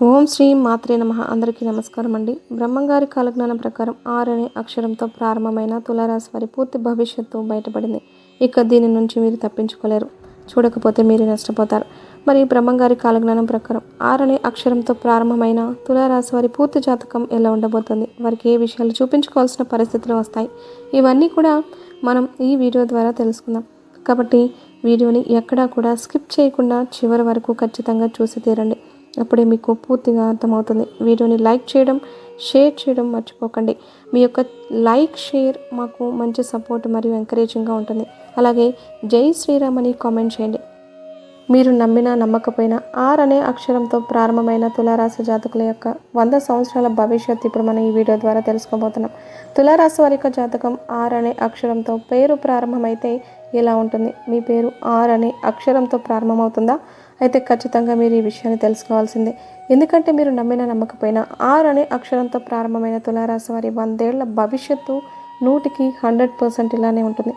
ఓం శ్రీ మాత్రే నమ. అందరికీ నమస్కారం అండి. బ్రహ్మంగారి కాలజ్ఞానం ప్రకారం ఆర్ అనే అక్షరంతో ప్రారంభమైన తులారాశి వారి పూర్తి భవిష్యత్తు బయటపడింది. ఇక దీని నుంచి మీరు తప్పించుకోలేరు. చూడకపోతే మీరు నష్టపోతారు. మరి బ్రహ్మంగారి కాలజ్ఞానం ప్రకారం ఆర్ అనే అక్షరంతో ప్రారంభమైన తులారాశి వారి పూర్తి జాతకం ఎలా ఉండబోతుంది? వారికి ఏ విషయాలు చూపించుకోవాల్సిన పరిస్థితులు వస్తాయి? ఇవన్నీ కూడా మనం ఈ వీడియో ద్వారా తెలుసుకుందాం. కాబట్టి వీడియోని ఎక్కడా కూడా స్కిప్ చేయకుండా చివరి వరకు ఖచ్చితంగా చూసి తీరండి. అప్పుడే మీకు పూర్తిగా అర్థమవుతుంది. వీడియోని లైక్ చేయడం షేర్ చేయడం మర్చిపోకండి. మీ యొక్క లైక్ షేర్ మాకు మంచి సపోర్ట్ మరియు ఎంకరేజింగ్గా ఉంటుంది. అలాగే జై శ్రీరామ్ అని కామెంట్ చేయండి. మీరు నమ్మినా నమ్మకపోయినా ఆర్ అనే అక్షరంతో ప్రారంభమైన తులారాశి జాతకుల యొక్క వంద సంవత్సరాల భవిష్యత్ ఇప్పుడు మనం ఈ వీడియో ద్వారా తెలుసుకోబోతున్నాం. తులారాశి వారి యొక్క జాతకం ఆర్ అనే అక్షరంతో పేరు ప్రారంభమైతే ఎలా ఉంటుంది? మీ పేరు ఆర్ అనే అక్షరంతో ప్రారంభమవుతుందా? అయితే ఖచ్చితంగా మీరు ఈ విషయాన్ని తెలుసుకోవాల్సిందే. ఎందుకంటే మీరు నమ్మిన నమ్మకపోయినా ఆర్ అనే అక్షరంతో ప్రారంభమైన తులారాశి వారి వందేళ్ళ భవిష్యత్తు నూటికి హండ్రెడ్ పర్సెంట్ ఇలానే ఉంటుంది.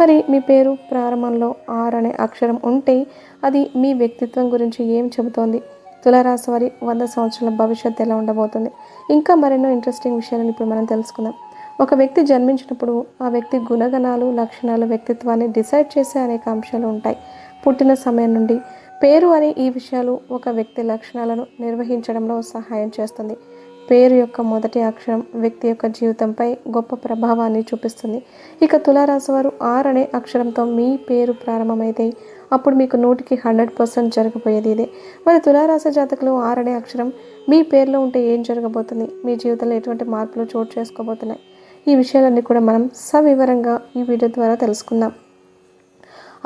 మరి మీ పేరు ప్రారంభంలో ఆర్ అనే అక్షరం ఉంటే అది మీ వ్యక్తిత్వం గురించి ఏం చెబుతోంది? తులారాశి వారి వంద సంవత్సరాల భవిష్యత్తు ఎలా ఉండబోతుంది? ఇంకా మరెన్నో ఇంట్రెస్టింగ్ విషయాలను ఇప్పుడు మనం తెలుసుకుందాం. ఒక వ్యక్తి జన్మించినప్పుడు ఆ వ్యక్తి గుణగణాలు లక్షణాలు వ్యక్తిత్వాన్ని డిసైడ్ చేసే అనేక అంశాలు ఉంటాయి. పుట్టిన సమయం నుండి పేరు అనే ఈ విషయాలు ఒక వ్యక్తి లక్షణాలను నిర్వహించడంలో సహాయం చేస్తుంది. పేరు యొక్క మొదటి అక్షరం వ్యక్తి యొక్క జీవితంపై గొప్ప ప్రభావాన్ని చూపిస్తుంది. ఇక తులారాశి వారు ఆర్ అనే అక్షరంతో మీ పేరు ప్రారంభమైతే అప్పుడు మీకు నూటికి హండ్రెడ్ పర్సెంట్ జరగబోయేది ఇదే. మరి తులారాశి జాతకులు ఆర్ అనే అక్షరం మీ పేరులో ఉంటే ఏం జరగబోతుంది? మీ జీవితంలో ఎటువంటి మార్పులు చోటు చేసుకోబోతున్నాయి? ఈ విషయాలన్నీ కూడా మనం సవివరంగా ఈ వీడియో ద్వారా తెలుసుకుందాం.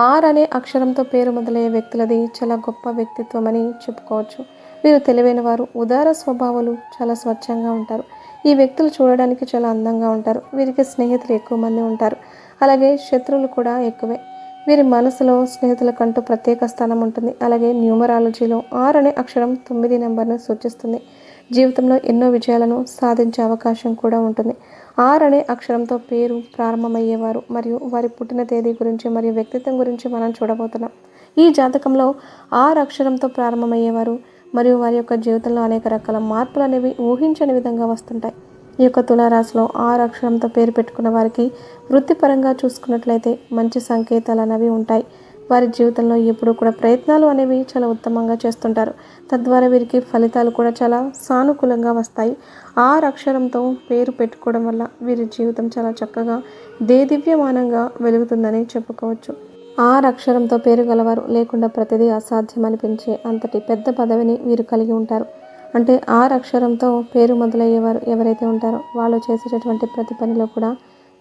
ఆర్ అనే అక్షరంతో పేరు మొదలయ్యే వ్యక్తులది చాలా గొప్ప వ్యక్తిత్వం అని చెప్పుకోవచ్చు. వీరు తెలివైన వారు ఉదార స్వభావాలు చాలా స్వచ్ఛంగా ఉంటారు. ఈ వ్యక్తులు చూడడానికి చాలా అందంగా ఉంటారు. వీరికి స్నేహితులు ఎక్కువ మంది ఉంటారు. అలాగే శత్రువులు కూడా ఎక్కువే. వీరి మనసులో స్నేహితులకంటూ ప్రత్యేక స్థానం ఉంటుంది. అలాగే న్యూమరాలజీలో ఆరు అనే అక్షరం తొమ్మిది నెంబర్ను సూచిస్తుంది. జీవితంలో ఎన్నో విజయాలను సాధించే అవకాశం కూడా ఉంటుంది. ఆర్ అనే అక్షరంతో పేరు ప్రారంభమయ్యేవారు మరియు వారి పుట్టిన తేదీ గురించి మరియు వ్యక్తిత్వం గురించి మనం చూడబోతున్నాం. ఈ జాతకంలో ఆర్ అక్షరంతో ప్రారంభమయ్యేవారు మరియు వారి యొక్క జీవితంలో అనేక రకాల మార్పులు అనేవి ఊహించని విధంగా వస్తుంటాయి. ఈ యొక్క తులారాశిలో ఆరు అక్షరంతో పేరు పెట్టుకున్న వారికి వృత్తిపరంగా చూసుకున్నట్లయితే మంచి సంకేతాలు అనేవి ఉంటాయి. వారి జీవితంలో ఎప్పుడూ కూడా ప్రయత్నాలు అనేవి చాలా ఉత్తమంగా చేస్తుంటారు. తద్వారా వీరికి ఫలితాలు కూడా చాలా సానుకూలంగా వస్తాయి. ఆరు అక్షరంతో పేరు పెట్టుకోవడం వల్ల వీరి జీవితం చాలా చక్కగా దేదివ్యమానంగా వెలుగుతుందని చెప్పుకోవచ్చు. ఆరు అక్షరంతో పేరు గలవారు లేకుండా ప్రతిదీ అసాధ్యం అనిపించే అంతటి పెద్ద పదవిని వీరు కలిగి ఉంటారు. అంటే ఆరు అక్షరంతో పేరు మొదలయ్యేవారు ఎవరైతే ఉంటారో వాళ్ళు చేసేటటువంటి ప్రతి పనిలో కూడా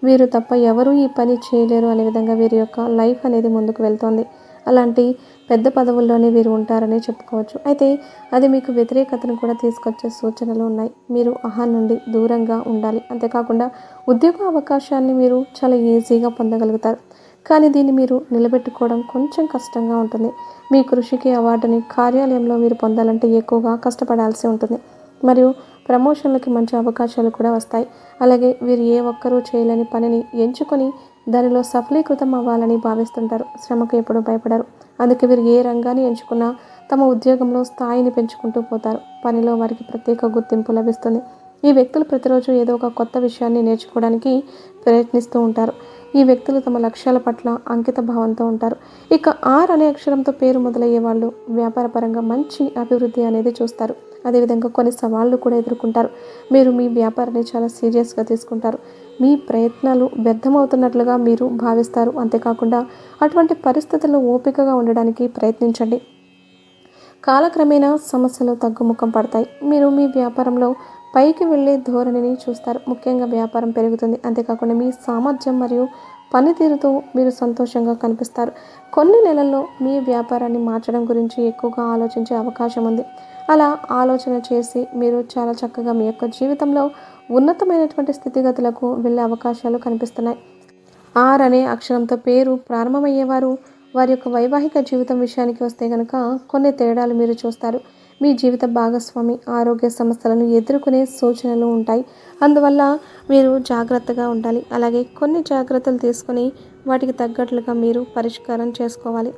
వీరు తప్ప ఎవరూ ఈ పని చేయలేరు అనే విధంగా వీరి యొక్క లైఫ్ అనేది ముందుకు వెళ్తోంది. అలాంటి పెద్ద పదవుల్లోనే వీరు ఉంటారని చెప్పుకోవచ్చు. అయితే అది మీకు వ్యతిరేకతను కూడా తీసుకొచ్చే సూచనలు ఉన్నాయి. మీరు అహా నుండి దూరంగా ఉండాలి. అంతేకాకుండా ఉద్యోగ అవకాశాన్ని మీరు చాలా ఈజీగా పొందగలుగుతారు. కానీ దీన్ని మీరు నిలబెట్టుకోవడం కొంచెం కష్టంగా ఉంటుంది. మీ కృషికి అవార్డుని కార్యాలయంలో మీరు పొందాలంటే ఎక్కువగా కష్టపడాల్సి ఉంటుంది. మరియు ప్రమోషన్లకి మంచి అవకాశాలు కూడా వస్తాయి. అలాగే వీరు ఏ ఒక్కరూ చేయలేని పనిని ఎంచుకొని దానిలో సఫలీకృతం అవ్వాలని భావిస్తుంటారు. శ్రమకు ఎప్పుడు భయపడరు. అందుకే వీరు ఏ రంగాన్ని ఎంచుకున్నా తమ ఉద్యోగంలో స్థాయిని పెంచుకుంటూ పోతారు. పనిలో వారికి ప్రత్యేక గుర్తింపు లభిస్తుంది. ఈ వ్యక్తులు ప్రతిరోజు ఏదో ఒక కొత్త విషయాన్ని నేర్చుకోవడానికి ప్రయత్నిస్తూ ఉంటారు. ఈ వ్యక్తులు తమ లక్ష్యాల పట్ల అంకిత భావంతో ఉంటారు. ఇక ఆర్ అనే అక్షరంతో పేరు మొదలయ్యే వాళ్ళు వ్యాపారపరంగా మంచి అభివృద్ధి అనేది చూస్తారు. అదేవిధంగా కొన్ని సవాళ్ళు కూడా ఎదుర్కొంటారు. మీరు మీ వ్యాపారాన్ని చాలా సీరియస్గా తీసుకుంటారు. మీ ప్రయత్నాలు వ్యర్థమవుతున్నట్లుగా మీరు భావిస్తారు. అంతేకాకుండా అటువంటి పరిస్థితుల్లో ఓపికగా ఉండడానికి ప్రయత్నించండి. కాలక్రమేణా సమస్యలు తగ్గుముఖం పడతాయి. మీరు మీ వ్యాపారంలో పైకి వెళ్ళే ధోరణిని చూస్తారు. ముఖ్యంగా వ్యాపారం పెరుగుతుంది. అంతేకాకుండా మీ సామర్థ్యం మరియు పనితీరుతో మీరు సంతోషంగా కనిపిస్తారు. కొన్ని నెలల్లో మీ వ్యాపారాన్ని మార్చడం గురించి ఎక్కువగా ఆలోచించే అవకాశం ఉంది. అలా ఆలోచన చేసి మీరు చాలా చక్కగా మీ యొక్క జీవితంలో ఉన్నతమైనటువంటి స్థితిగతులకు వెళ్ళే అవకాశాలు కనిపిస్తున్నాయి. ఆర్ అనే అక్షరంతో పేరు ప్రారంభమయ్యేవారు వారి యొక్క వైవాహిక జీవితం విషయానికి వస్తే కనుక కొన్ని తేడాలు మీరు చూస్తారు. మీ జీవిత భాగస్వామి ఆరోగ్య సమస్యలను ఎదుర్కొనే సూచనలు ఉంటాయి. అందువల్ల మీరు జాగ్రత్తగా ఉండాలి. అలాగే కొన్ని జాగ్రత్తలు తీసుకొని వాటికి తగ్గట్లుగా మీరు పరిష్కారం చేసుకోవాలి.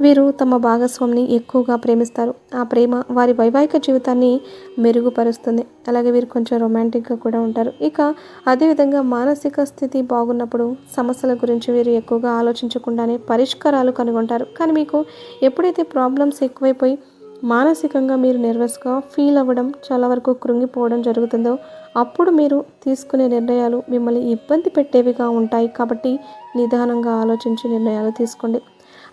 వీరు తమ భాగస్వామిని ఎక్కువగా ప్రేమిస్తారు. ఆ ప్రేమ వారి వైవాహిక జీవితాన్ని మెరుగుపరుస్తుంది. అలాగే వీరు కొంచెం రొమాంటిక్గా కూడా ఉంటారు. ఇక అదేవిధంగా మానసిక స్థితి బాగున్నప్పుడు సమస్యల గురించి వీరు ఎక్కువగా ఆలోచించకుండానే పరిష్కారాలు కనుగొంటారు. కానీ మీకు ఎప్పుడైతే ప్రాబ్లమ్స్ ఎక్కువైపోయి మానసికంగా మీరు నెర్వస్గా ఫీల్ అవ్వడం చాలా వరకు కృంగిపోవడం జరుగుతుందో అప్పుడు మీరు తీసుకునే నిర్ణయాలు మిమ్మల్ని ఇబ్బంది పెట్టేవిగా ఉంటాయి కాబట్టి నిదానంగా ఆలోచించి నిర్ణయాలు తీసుకోండి.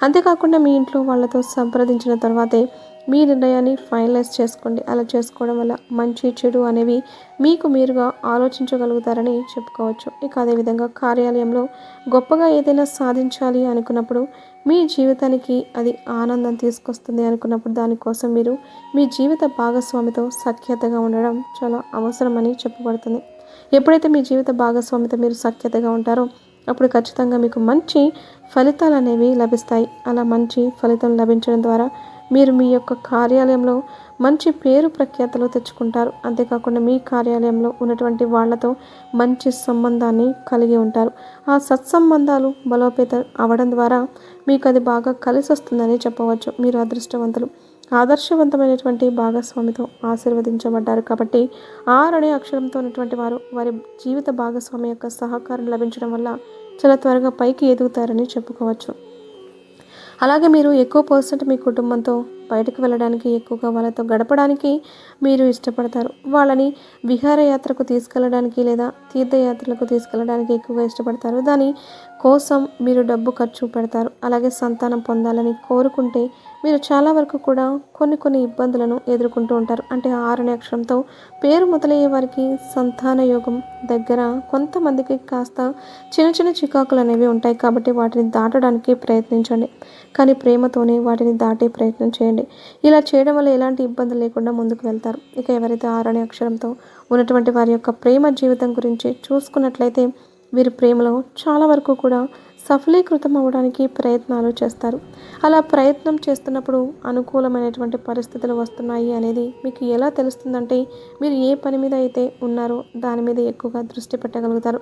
అంతేకాకుండా మీ ఇంట్లో వాళ్ళతో సంప్రదించిన తర్వాతే మీ నిర్ణయాన్ని ఫైనలైజ్ చేసుకోండి. అలా చేసుకోవడం వల్ల మంచి చెడు అనేవి మీకు మీరుగా ఆలోచించగలుగుతారని చెప్పుకోవచ్చు. ఇక అదేవిధంగా కార్యాలయంలో గొప్పగా ఏదైనా సాధించాలి అనుకున్నప్పుడు మీ జీవితానికి అది ఆనందం తీసుకొస్తుంది అనుకున్నప్పుడు దానికోసం మీరు మీ జీవిత భాగస్వామితో సఖ్యతగా ఉండడం చాలా అవసరమని చెప్పబడుతుంది. ఎప్పుడైతే మీ జీవిత భాగస్వామితో మీరు సఖ్యతగా ఉంటారో అప్పుడు ఖచ్చితంగా మీకు మంచి ఫలితాలు అనేవి లభిస్తాయి. అలా మంచి ఫలితం లభించడం ద్వారా మీరు మీ యొక్క కార్యాలయంలో మంచి పేరు ప్రఖ్యాతలు తెచ్చుకుంటారు. అంతేకాకుండా మీ కార్యాలయంలో ఉన్నటువంటి వాళ్ళతో మంచి సంబంధాన్ని కలిగి ఉంటారు. ఆ సత్సంబంధాలు బలోపేత అవడం ద్వారా మీకు అది బాగా కలిసి వస్తుందని చెప్పవచ్చు. మీరు అదృష్టవంతులు. ఆదర్శవంతమైనటువంటి భాగస్వామితో ఆశీర్వదించబడ్డారు. కాబట్టి ఆర్ అనే అక్షరంతో ఉన్నటువంటి వారు వారి జీవిత భాగస్వామి యొక్క సహకారం లభించడం వల్ల చాలా త్వరగా పైకి ఎదుగుతారని చెప్పుకోవచ్చు. అలాగే మీరు ఎక్కువ పర్సెంట్ మీ కుటుంబంతో బయటకు వెళ్ళడానికి ఎక్కువగా వాళ్ళతో గడపడానికి మీరు ఇష్టపడతారు. వాళ్ళని విహారయాత్రకు తీసుకెళ్ళడానికి లేదా తీర్థయాత్రలకు తీసుకెళ్ళడానికి ఎక్కువగా ఇష్టపడతారు. దాని కోసం మీరు డబ్బు ఖర్చు పెడతారు. అలాగే సంతానం పొందాలని కోరుకుంటే మీరు చాలా వరకు కూడా కొన్ని కొన్ని ఇబ్బందులను ఎదుర్కొంటూ ఉంటారు. అంటే ఆరని అక్షరంతో పేరు మొదలయ్యే వారికి సంతాన యోగం దగ్గర కొంతమందికి కాస్త చిన్న చిన్న చికాకులు అనేవి ఉంటాయి. కాబట్టి వాటిని దాటడానికి ప్రయత్నించండి. కానీ ప్రేమతోనే వాటిని దాటే ప్రయత్నం చేయండి. ఇలా చేయడం వల్ల ఎలాంటి ఇబ్బందులు లేకుండా ముందుకు వెళ్తారు. ఇక ఎవరైతే ఆరని అక్షరంతో ఉన్నటువంటి వారి యొక్క ప్రేమ జీవితం గురించి చూసుకున్నట్లయితే వీరి ప్రేమలో చాలా వరకు కూడా సఫలీకృతం అవ్వడానికి ప్రయత్నాలు చేస్తారు. అలా ప్రయత్నం చేస్తున్నప్పుడు అనుకూలమైనటువంటి పరిస్థితులు వస్తున్నాయి అనేది మీకు ఎలా తెలుస్తుందంటే మీరు ఏ పని మీద అయితే ఉన్నారో దాని మీద ఎక్కువగా దృష్టి పెట్టగలుగుతారు.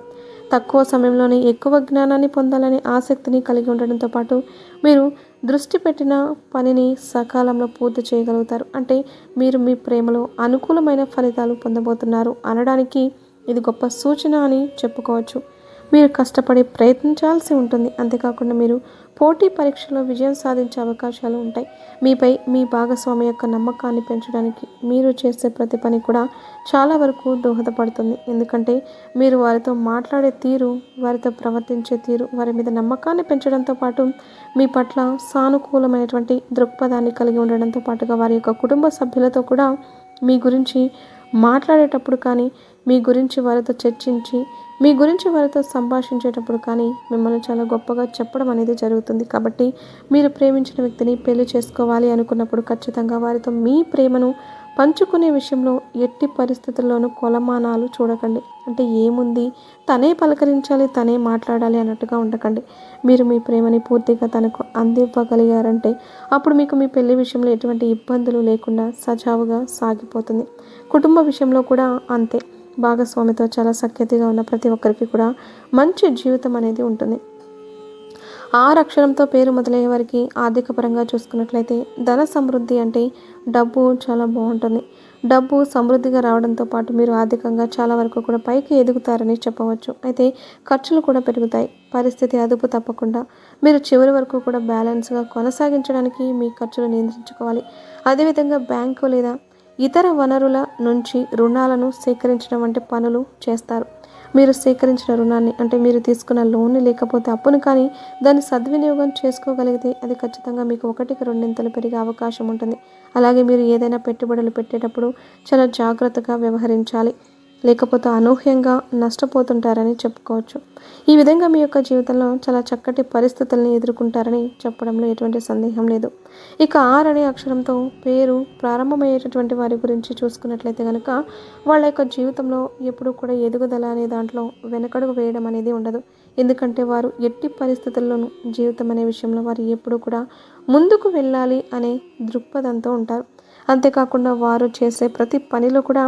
తక్కువ సమయంలోనే ఎక్కువ జ్ఞానాన్ని పొందాలనే ఆసక్తిని కలిగి ఉండడంతో పాటు మీరు దృష్టి పెట్టిన పనిని సకాలంలో పూర్తి చేయగలుగుతారు. అంటే మీరు మీ ప్రేమలో అనుకూలమైన ఫలితాలు పొందబోతున్నారు అనడానికి ఇది గొప్ప సూచన అని చెప్పుకోవచ్చు. మీరు కష్టపడి ప్రయత్నించాల్సి ఉంటుంది. అంతేకాకుండా మీరు పోటీ పరీక్షలో విజయం సాధించే అవకాశాలు ఉంటాయి. మీపై మీ భాగస్వామి యొక్క నమ్మకాన్ని పెంచడానికి మీరు చేసే ప్రతి పని కూడా చాలా వరకు దోహదపడుతుంది. ఎందుకంటే మీరు వారితో మాట్లాడే తీరు వారితో ప్రవర్తించే తీరు వారి మీద నమ్మకాన్ని పెంచడంతో పాటు మీ పట్ల సానుకూలమైనటువంటి దృక్పథాన్ని కలిగి ఉండడంతో పాటుగా వారి యొక్క కుటుంబ సభ్యులతో కూడా మీ గురించి మాట్లాడేటప్పుడు కానీ మీ గురించి వారితో చర్చించి మీ గురించి వారితో సంభాషించేటప్పుడు కానీ మిమ్మల్ని చాలా గొప్పగా చెప్పడం అనేది జరుగుతుంది. కాబట్టి మీరు ప్రేమించిన వ్యక్తిని పెళ్ళి చేసుకోవాలి అనుకున్నప్పుడు ఖచ్చితంగా వారితో మీ ప్రేమను పంచుకునే విషయంలో ఎట్టి పరిస్థితుల్లోనూ కొలమానాలు చూడకండి. అంటే ఏముంది? తనే పలకరించాలి తనే మాట్లాడాలి అన్నట్టుగా ఉండకండి. మీరు మీ ప్రేమని పూర్తిగా తనకు అందివ్వగలిగారంటే అప్పుడు మీకు మీ పెళ్ళి విషయంలో ఎటువంటి ఇబ్బందులు లేకుండా సజావుగా సాగిపోతుంది. కుటుంబ విషయంలో కూడా అంతే. భాగస్వామితో చాలా సఖ్యతగా ఉన్న ప్రతి ఒక్కరికి కూడా మంచి జీవితం అనేది ఉంటుంది. ఆరు అక్షరంతో పేరు మొదలయ్యే వారికి ఆర్థిక పరంగా చూసుకున్నట్లయితే ధన సమృద్ధి అంటే డబ్బు చాలా బాగుంటుంది. డబ్బు సమృద్ధిగా రావడంతో పాటు మీరు ఆర్థికంగా చాలా వరకు కూడా పైకి ఎదుగుతారని చెప్పవచ్చు. అయితే ఖర్చులు కూడా పెరుగుతాయి. పరిస్థితి అదుపు తప్పకుండా. మీరు చివరి వరకు కూడా బ్యాలెన్స్గా కొనసాగించడానికి మీ ఖర్చులు నియంత్రించుకోవాలి. అదేవిధంగా బ్యాంకు లేదా ఇతర వనరుల నుంచి రుణాలను సేకరించడం వంటి పనులు చేస్తారు. మీరు సేకరించిన రుణాన్ని అంటే మీరు తీసుకున్న లోన్ని లేకపోతే అప్పును కానీ దాన్ని సద్వినియోగం చేసుకోగలిగితే అది ఖచ్చితంగా మీకు ఒకటికి రెండింతలు పెరిగే అవకాశం ఉంటుంది. అలాగే మీరు ఏదైనా పెట్టుబడులు పెట్టేటప్పుడు చాలా జాగ్రత్తగా వ్యవహరించాలి. లేకపోతే అనూహ్యంగా నష్టపోతుంటారని చెప్పుకోవచ్చు. ఈ విధంగా మీ యొక్క జీవితంలో చాలా చక్కటి పరిస్థితుల్ని ఎదుర్కొంటారని చెప్పడంలో ఎటువంటి సందేహం లేదు. ఇక ఆర్ అనే అక్షరంతో పేరు ప్రారంభమయ్యేటటువంటి వారి గురించి చూసుకున్నట్లయితే కనుక వాళ్ళ యొక్క జీవితంలో ఎప్పుడూ కూడా ఎదుగుదల అనే దాంట్లో వెనకడుగు వేయడం అనేది ఉండదు. ఎందుకంటే వారు ఎట్టి పరిస్థితుల్లోనూ జీవితం అనే విషయంలో వారు ఎప్పుడూ కూడా ముందుకు వెళ్ళాలి అనే దృక్పథంతో ఉంటారు. అంతేకాకుండా వారు చేసే ప్రతి పనిలో కూడా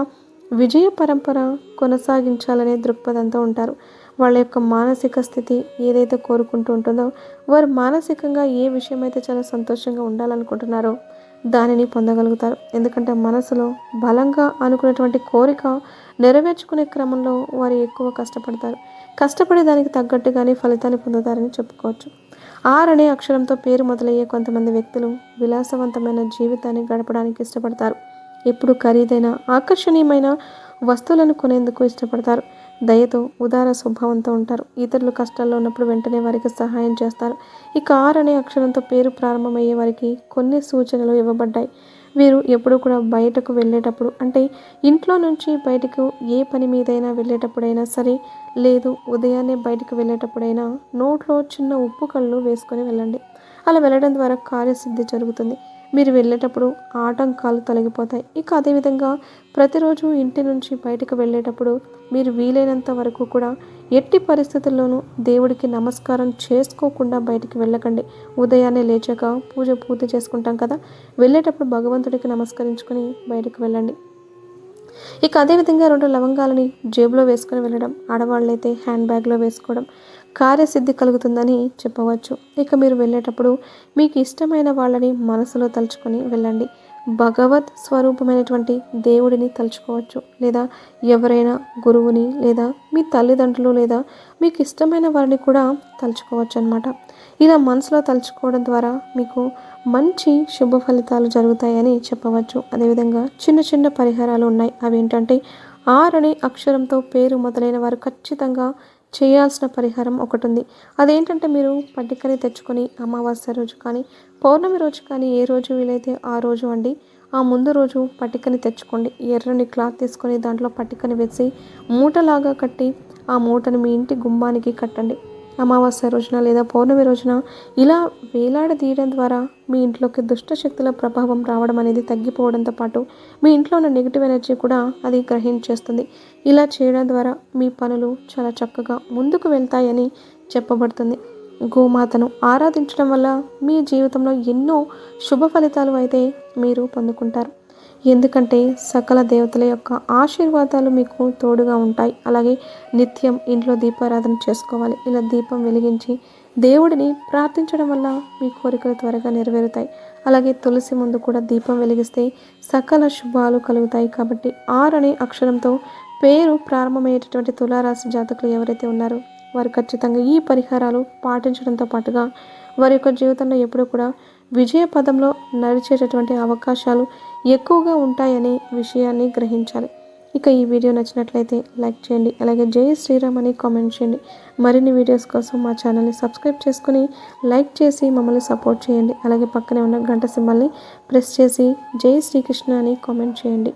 విజయ పరంపర కొనసాగించాలనే దృక్పథంతో ఉంటారు. వాళ్ళ యొక్క మానసిక స్థితి ఏదైతే కోరుకుంటూ ఉంటుందో వారు మానసికంగా ఏ విషయం అయితే చాలా సంతోషంగా ఉండాలనుకుంటున్నారో దానిని పొందగలుగుతారు. ఎందుకంటే మనసులో బలంగా అనుకునేటువంటి కోరిక నెరవేర్చుకునే క్రమంలో వారు ఎక్కువ కష్టపడతారు. కష్టపడే దానికి తగ్గట్టుగానే ఫలితాన్ని పొందుతారని చెప్పుకోవచ్చు. ఆర్ అనే అక్షరంతో పేరు మొదలయ్యే కొంతమంది వ్యక్తులు విలాసవంతమైన జీవితాన్ని గడపడానికి ఇష్టపడతారు. ఎప్పుడు ఖరీదైన ఆకర్షణీయమైన వస్తువులను కొనేందుకు ఇష్టపడతారు. దయతో ఉదార స్వభావంతో ఉంటారు. ఇతరులు కష్టాల్లో ఉన్నప్పుడు వెంటనే వారికి సహాయం చేస్తారు. ఇక ఆర్ అనే అక్షరంతో పేరు ప్రారంభమయ్యే వారికి కొన్ని సూచనలు ఇవ్వబడ్డాయి. వీరు ఎప్పుడు కూడా బయటకు వెళ్ళేటప్పుడు అంటే ఇంట్లో నుంచి బయటకు ఏ పని మీదైనా వెళ్ళేటప్పుడైనా సరే లేదు ఉదయాన్నే బయటకు వెళ్ళేటప్పుడైనా నోట్లో చిన్న ఉప్పు కళ్ళు వేసుకొని వెళ్ళండి. అలా వెళ్ళడం ద్వారా కార్యసిద్ధి జరుగుతుంది. మీరు వెళ్ళేటప్పుడు ఆటంకాలు తొలగిపోతాయి. ఇక అదేవిధంగా ప్రతిరోజు ఇంటి నుంచి బయటకు వెళ్ళేటప్పుడు మీరు వీలైనంత వరకు కూడా ఎట్టి పరిస్థితుల్లోనూ దేవుడికి నమస్కారం చేసుకోకుండా బయటికి వెళ్ళకండి. ఉదయాన్నే లేచాక పూజ పూర్తి చేసుకుంటాం కదా? వెళ్ళేటప్పుడు భగవంతుడికి నమస్కరించుకొని బయటకు వెళ్ళండి. ఇక అదేవిధంగా రెండు లవంగాలని జేబులో వేసుకొని వెళ్ళడం ఆడవాళ్ళైతే హ్యాండ్ బ్యాగ్లో వేసుకోవడం కార్యసిద్ధి కలుగుతుందని చెప్పవచ్చు. ఇక మీరు వెళ్ళేటప్పుడు మీకు ఇష్టమైన వాళ్ళని మనసులో తలుచుకొని వెళ్ళండి. భగవత్ స్వరూపమైనటువంటి దేవుడిని తలుచుకోవచ్చు. లేదా ఎవరైనా గురువుని లేదా మీ తల్లిదండ్రులు లేదా మీకు ఇష్టమైన వారిని కూడా తలుచుకోవచ్చు అనమాట ఇలా మనసులో తలుచుకోవడం ద్వారా మీకు మంచి శుభ ఫలితాలు జరుగుతాయని చెప్పవచ్చు. అదేవిధంగా చిన్న చిన్న పరిహారాలు ఉన్నాయి. అవి ఏంటంటే ఆర్ అనే అక్షరంతో పేరు మొదలైన వారు ఖచ్చితంగా చేయాల్సిన పరిహారం ఒకటి ఉంది అదేంటంటే మీరు పట్టికని తెచ్చుకొని అమావాస్య రోజు కానీ పౌర్ణమి రోజు కానీ ఏ రోజు వీలైతే ఆ రోజు అండి ఆ ముందు రోజు పట్టికని తెచ్చుకోండి. ఎర్రని క్లాత్ తీసుకొని దాంట్లో పట్టికని వేసి మూటలాగా కట్టి ఆ మూటను మీ ఇంటి గుమ్మానికి కట్టండి. అమావాస్య రోజున లేదా పౌర్ణమి రోజున ఇలా వేలాడదీయడం ద్వారా మీ ఇంట్లోకి దుష్ట శక్తుల ప్రభావం రావడం అనేది తగ్గిపోవడంతో పాటు మీ ఇంట్లో ఉన్న నెగిటివ్ ఎనర్జీ కూడా అది గ్రహించేస్తుంది ఇలా చేయడం ద్వారా మీ పనులు చాలా చక్కగా ముందుకు వెళ్తాయని చెప్పబడుతుంది. గోమాతను ఆరాధించడం వల్ల మీ జీవితంలో ఎన్నో శుభ ఫలితాలు అయితే మీరు పొందుకుంటారు. ఎందుకంటే సకల దేవతల యొక్క ఆశీర్వాదాలు మీకు తోడుగా ఉంటాయి. అలాగే నిత్యం ఇంట్లో దీపారాధన చేసుకోవాలి. ఇలా దీపం వెలిగించి దేవుడిని ప్రార్థించడం వల్ల మీ కోరికలు త్వరగా నెరవేరుతాయి. అలాగే తులసి ముందు కూడా దీపం వెలిగిస్తే సకల శుభాలు కలుగుతాయి కాబట్టి ఆర్ అనే అక్షరంతో పేరు ప్రారంభమయ్యేటటువంటి తులారాశి జాతకులు ఎవరైతే ఉన్నారో వారు ఖచ్చితంగా ఈ పరిహారాలు పాటించడంతో పాటుగా వారి యొక్క జీవితంలో ఎప్పుడూ కూడా విజయ పదంలో నడిచేటటువంటి అవకాశాలు ఎక్కువగా ఉంటాయనే విషయాన్ని గ్రహించాలి. ఇక ఈ వీడియో నచ్చినట్లయితే లైక్ చేయండి అలాగే జై శ్రీరామ్ అని కామెంట్ చేయండి. మరిన్ని వీడియోస్ కోసం మా ఛానల్ని సబ్స్క్రైబ్ చేసుకుని లైక్ చేసి మమ్మల్ని సపోర్ట్ చేయండి. అలాగే పక్కనే ఉన్న గంట సింబల్ని ప్రెస్ చేసి జై శ్రీకృష్ణ అని కామెంట్ చేయండి.